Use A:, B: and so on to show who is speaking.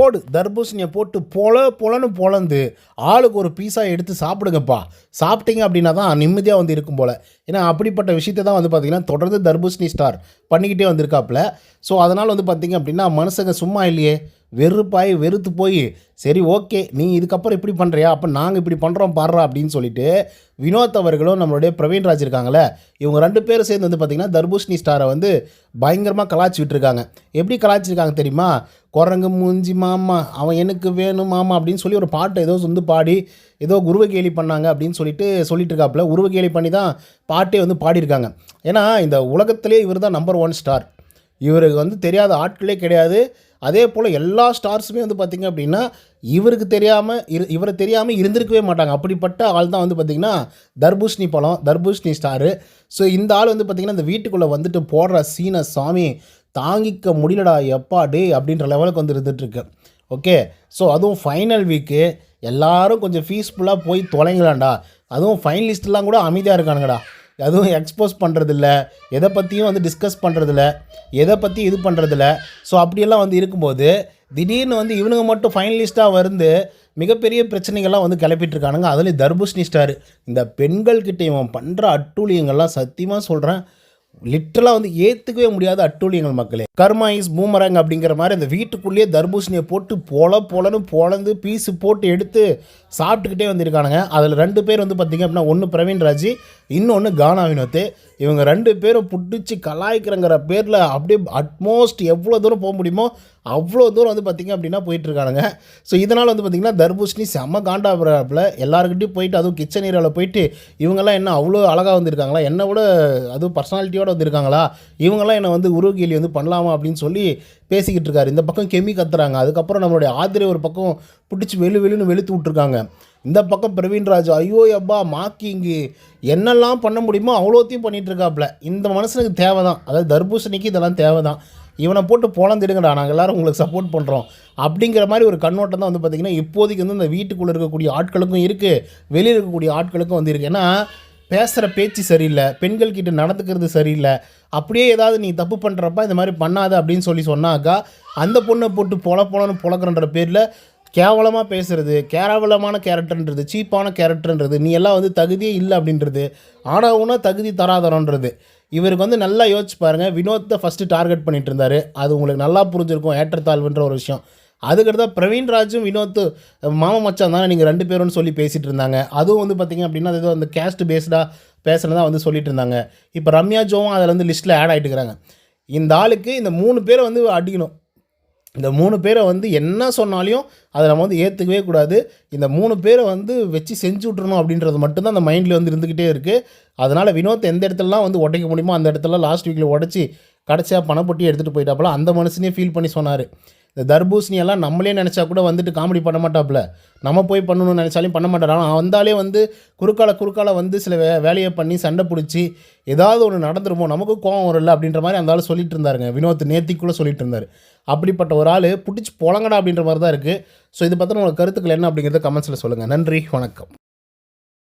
A: போடு தர்பூசணியை போட்டு பொல பொலன்னு பொலந்து ஆளுக்கு ஒரு பீஸாக எடுத்து சாப்பிடுங்கப்பா. சாப்பிட்டீங்க அப்படின்னா தான் நிம்மதியாக வந்து இருக்கும் போல். ஏன்னா அப்படிப்பட்ட விஷயத்தை தான் வந்து பார்த்திங்கன்னா தொடர்ந்து தர்பூசணி ஸ்டார் பண்ணிக்கிட்டே வந்திருக்காப்புல. ஸோ அதனால் வந்து பார்த்திங்க அப்படின்னா மனுஷங்க சும்மா இல்லையே. வெறுப்பாய் வெறுத்து போய் சரி ஓகே நீ இதுக்கப்புறம் இப்படி பண்ணுறியா அப்போ நாங்கள் இப்படி பண்ணுறோம் பாடுறா அப்படின்னு சொல்லிட்டு வினோத் அவர்களும் நம்மளுடைய பிரவீன் ராஜ் இருக்காங்களே இவங்க ரெண்டு பேரும் சேர்ந்து வந்து பார்த்திங்கன்னா தர்பூஷணி ஸ்டாரை வந்து பயங்கரமாக கலாச்சி விட்டுருக்காங்க. எப்படி கலாச்சிருக்காங்க தெரியுமா? குரங்கு மூஞ்சி மாமா அவன் எனக்கு வேணும் மாமா அப்படின்னு சொல்லி ஒரு பாட்டை ஏதோ வந்து பாடி ஏதோ குருவ கேலி பண்ணாங்க அப்படின்னு சொல்லிட்டு சொல்லிட்டு இருக்காப்புல. உருவ கேலி பண்ணி தான் பாட்டே வந்து பாடியிருக்காங்க. ஏன்னா இந்த உலகத்திலே இவர் தான் நம்பர் ஒன் ஸ்டார் இவருக்கு வந்து தெரியாத ஆட்களே கிடையாது. அதே போல் எல்லா ஸ்டார்ஸுமே வந்து பார்த்திங்க அப்படின்னா இவருக்கு தெரியாமல் இரு இவரை தெரியாமல் இருந்திருக்கவே மாட்டாங்க. அப்படிப்பட்ட ஆள் தான் வந்து பார்த்திங்கன்னா தர்பூஷ்ணி பழம் தர்பூஷ்ணி ஸ்டாரு. ஸோ இந்த ஆள் வந்து பார்த்திங்கன்னா இந்த வீட்டுக்குள்ளே வந்துட்டு போடுற சீனை சாமி தாங்கிக்க முடியலடா எப்பா டே அப்படின்ற லெவலுக்கு வந்து இருந்துகிட்ருக்கு ஓகே ஸோ அதுவும் ஃபைனல் வீக்கு எல்லாரும் கொஞ்சம் ஃபீஸ்ஃபுல்லாக போய் தொலைங்களாண்டா. அதுவும் ஃபைனலிஸ்ட்லாம் கூட அமைதியாக இருக்கானுங்கடா. அதுவும் எக்ஸ்போஸ் பண்ணுறதில்ல எதை பற்றியும் வந்து டிஸ்கஸ் பண்ணுறதில்ல எதை பற்றி இது பண்ணுறதில்ல ஸோ அப்படியெல்லாம் வந்து இருக்கும்போது திடீர்னு வந்து இவனுங்க மட்டும் ஃபைனலிஸ்ட்டாக வந்து மிகப்பெரிய பிரச்சனைகள்லாம் வந்து கிளப்பிட்டு இருக்கானுங்க அதுலேயும் தர்பூஷணி ஸ்டார் இந்த பெண்கள்கிட்ட இவன் பண்ணுற அட்டூழியங்கள்லாம் சத்தியமாக சொல்கிறேன் லிட்டரலாக வந்து ஏற்றுக்கவே முடியாத அட்டூழியங்கள் மக்களே. கர்மா இஸ் பூமரங் அப்படிங்கிற மாதிரி அந்த வீட்டுக்குள்ளேயே தர்பூசணியை போட்டு பொல பொலன்னு போலந்து பீஸு போட்டு எடுத்து சாப்பிட்டுக்கிட்டே வந்திருக்கானுங்க. அதில் ரெண்டு பேர் வந்து பார்த்திங்க அப்படின்னா ஒன்று பிரவீன் ராஜி இன்னொன்று கானா வினோத்து. இவங்க ரெண்டு பேரும் பிடிச்சி கலாய்க்கிறங்கிற பேரில் அப்படியே அட்மோஸ்ட் எவ்வளோ தூரம் போக முடியுமோ அவ்வளோ தூரம் வந்து பார்த்திங்க அப்படின்னா போயிட்டுருக்கானுங்க. ஸோ இதனால் வந்து பார்த்திங்கன்னா தர்பூஷணி செம்ம காண்டாபில் எல்லாருக்கிட்டையும் போயிட்டு அதுவும் கிச்சன் ஏரியாவில் போயிட்டு இவங்கெல்லாம் என்ன அவ்வளோ அழகாக வந்திருக்காங்களா? என்னை விட அதுவும் பர்சனாலிட்டியோடு வந்திருக்காங்களா? இவங்கெல்லாம் என்னை வந்து உருவகேலி வந்து பண்ணலாமா அப்படின்னு சொல்லி பேசிக்கிட்டு இருக்காரு. இந்த பக்கம் கெமி கத்துறாங்க. அதுக்கப்புறம் நம்மளுடைய ஆதிரை ஒரு பக்கம் பிடிச்சி வெளு வெளுன்னு வெளுத்து விட்ருக்காங்க இந்த பக்கம் பிரவீன் ராஜ் ஐயோ அப்பா மாக்கிங்கு என்னெல்லாம் பண்ண முடியுமோ அவ்வளோத்தையும் பண்ணிகிட்டு இருக்காப்புல இந்த மனுஷனுக்கு தேவை தான் அதாவது தர்பூசணிக்கு இதெல்லாம் தேவை தான் இவனை போட்டு பொழந்துடுங்கடா நாங்கள் எல்லோரும் உங்களுக்கு சப்போர்ட் பண்ணுறோம் அப்படிங்கிற மாதிரி ஒரு கண்ணோட்டம் தான் வந்து பார்த்திங்கன்னா இப்போதைக்கு வந்து இந்த வீட்டுக்குள்ளே இருக்கக்கூடிய ஆட்களுக்கும் இருக்குது வெளியில் இருக்கக்கூடிய ஆட்களுக்கும் வந்து இருக்குது ஏன்னா பேசுகிற பேச்சு சரியில்லை பெண்கள் கிட்ட நடந்துக்கிறது சரியில்லை. அப்படியே ஏதாவது நீ தப்பு பண்ணுறப்ப இந்த மாதிரி பண்ணாத அப்படின்னு சொல்லி சொன்னாக்கா அந்த பொண்ணை போட்டு பொல பொலன்னு பொழக்கிறன்ற பேரில் கேவலமாக பேசுகிறது கேவலமான கேரக்டர்ன்றது சீப்பான கேரக்டர்ன்றது நீ எல்லாம் வந்து தகுதியே இல்லை அப்படின்றது ஆனவுனா தகுதி தராதரன்றது இவருக்கு வந்து நல்லா யோசிச்சு பாருங்கள் வினோத்தை ஃபஸ்ட்டு டார்கெட் பண்ணிகிட்டு இருந்தார் அது உங்களுக்கு நல்லா புரிஞ்சிருக்கும். ஏற்றத்தாழ்வுன்ற ஒரு விஷயம். அதுக்கடுத்தா பிரவீன் ராஜும் வினோத் மாமா மச்சான் தானே நீங்கள் ரெண்டு பேரும்னு சொல்லி பேசிகிட்டு இருந்தாங்க அதுவும் வந்து பார்த்திங்க அப்படின்னா அது ஏதோ அந்த கேஸ்ட் பேஸ்டாக பேசுகிறதா வந்து சொல்லிட்டு இருந்தாங்க இப்போ ரம்யா ஜோவும் அதில் வந்து லிஸ்ட்டில் ஆட் ஆகிட்டு இருக்கிறாங்க இந்த ஆளுக்கு இந்த மூணு பேரை வந்து அடிக்கணும். இந்த மூணு பேரை வந்து என்ன சொன்னாலையும் அதை நம்ம வந்து ஏற்றுக்கவே கூடாது. இந்த மூணு பேரை வந்து வச்சு செஞ்சு விட்றணும் அப்படின்றது மட்டும்தான் அந்த மைண்டில் வந்து இருந்துக்கிட்டே இருக்குது அதனால் வினோத் எந்த இடத்துலலாம் வந்து உடைக்க முடியுமோ அந்த இடத்துல லாஸ்ட் வீக்கில் உடச்சி கடைசியாக பணப்பொட்டி எடுத்துகிட்டு போயிட்டாப்பல அந்த மனுஷனே ஃபீல் பண்ணி சொன்னார். இந்த தர்பூசணியெல்லாம் நம்மளே நினச்சா கூட வந்துட்டு காமெடி பண்ண மாட்டாப்புல. நம்ம போய் பண்ணணும்னு நினச்சாலையும் பண்ண மாட்டார். ஆனால் வந்தாலே வந்து குறுக்கால குறுக்கால வந்து சில வே வேலையை பண்ணி சண்டை பிடிச்சி ஏதாவது ஒன்று நடந்துருமோ நமக்கும் கோவம் வரல அப்படின்ற மாதிரி அந்த ஆள் சொல்லிட்டு இருந்தாருங்க. வினோத் நேத்திக்குள்ளே சொல்லிட்டு இருந்தார். அப்படிப்பட்ட ஒரு ஆள் பிடிச்சி புழங்கடா அப்படின்ற மாதிரி தான் இருக்குது ஸோ இது பற்றின உங்களுக்கு கருத்துக்கள் என்ன அப்படிங்கிறத கமெண்ட்ஸில் சொல்லுங்கள் நன்றி வணக்கம்.